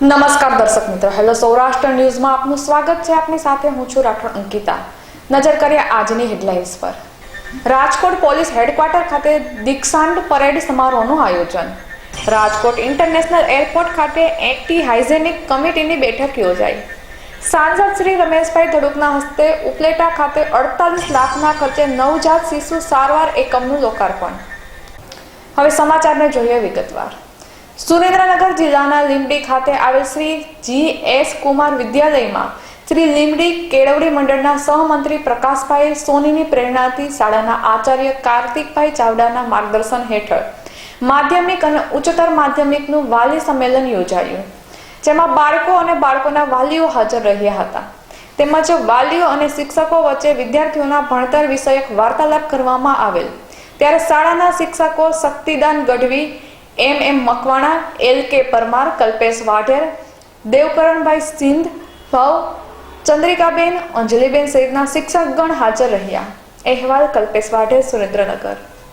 નમસ્કાર દર્શક મિત્રો. હેલો સૌરાષ્ટ્ર ન્યૂઝમાં આપનું સ્વાગત છે. આપની સાથે હું છું રાઠોડ અંકિતા. નજર કરીએ આજની હેડલાઇન્સ પર. રાજકોટ પોલીસ હેડક્વાર્ટર ખાતે દીક્ષાંત પરેડ સમારોહનું આયોજન. રાજકોટ ઇન્ટરનેશનલ એરપોર્ટ ખાતે એન્ટી હાઇજેનિક કમિટીની બેઠક યોજાઈ. સાંસદ શ્રી રમેશભાઈ ધડુકના હસ્તે ઉપલેટા ખાતે અડતાલીસ લાખના ખર્ચે નવજાત શિશુ સારવાર એકમનું લોકાર્પણ. હવે સમાચારને જોઈએ વિગતવાર. સુરેન્દ્રનગર જિલ્લાના લીંબડી ખાતે આવેલ શ્રી જી એસ કુમાર વિદ્યાલયમાં શ્રી લીંબડી કેળવણી મંડળના સહમંત્રી પ્રકાશભાઈ સોનીની પ્રેરણાથી શાળાના આચાર્ય કાર્તિકભાઈ ચાવડાના માર્ગદર્શન હેઠળ માધ્યમિક અને ઉચ્ચતર માધ્યમિકનું વાલી સંમેલન યોજાયું, જેમાં બાળકો અને બાળકોના વાલીઓ હાજર રહ્યા હતા. તેમજ વાલીઓ અને શિક્ષકો વચ્ચે વિદ્યાર્થીઓના ભણતર વિષયક વાર્તાલાપ કરવામાં આવેલ. ત્યારે શાળાના શિક્ષકો Shaktidan Gadhvi M M Makwana, L K Parmar, Kalpesh Vadher, દેવકરણભાઈ Sindh, ભવ, ચંદ્રિકાબેન, અંજલિબેન સહિતના શિક્ષકગણ હાજર રહ્યા. અહેવાલ કલ્પેશ વાઢેર, સુરેન્દ્રનગર.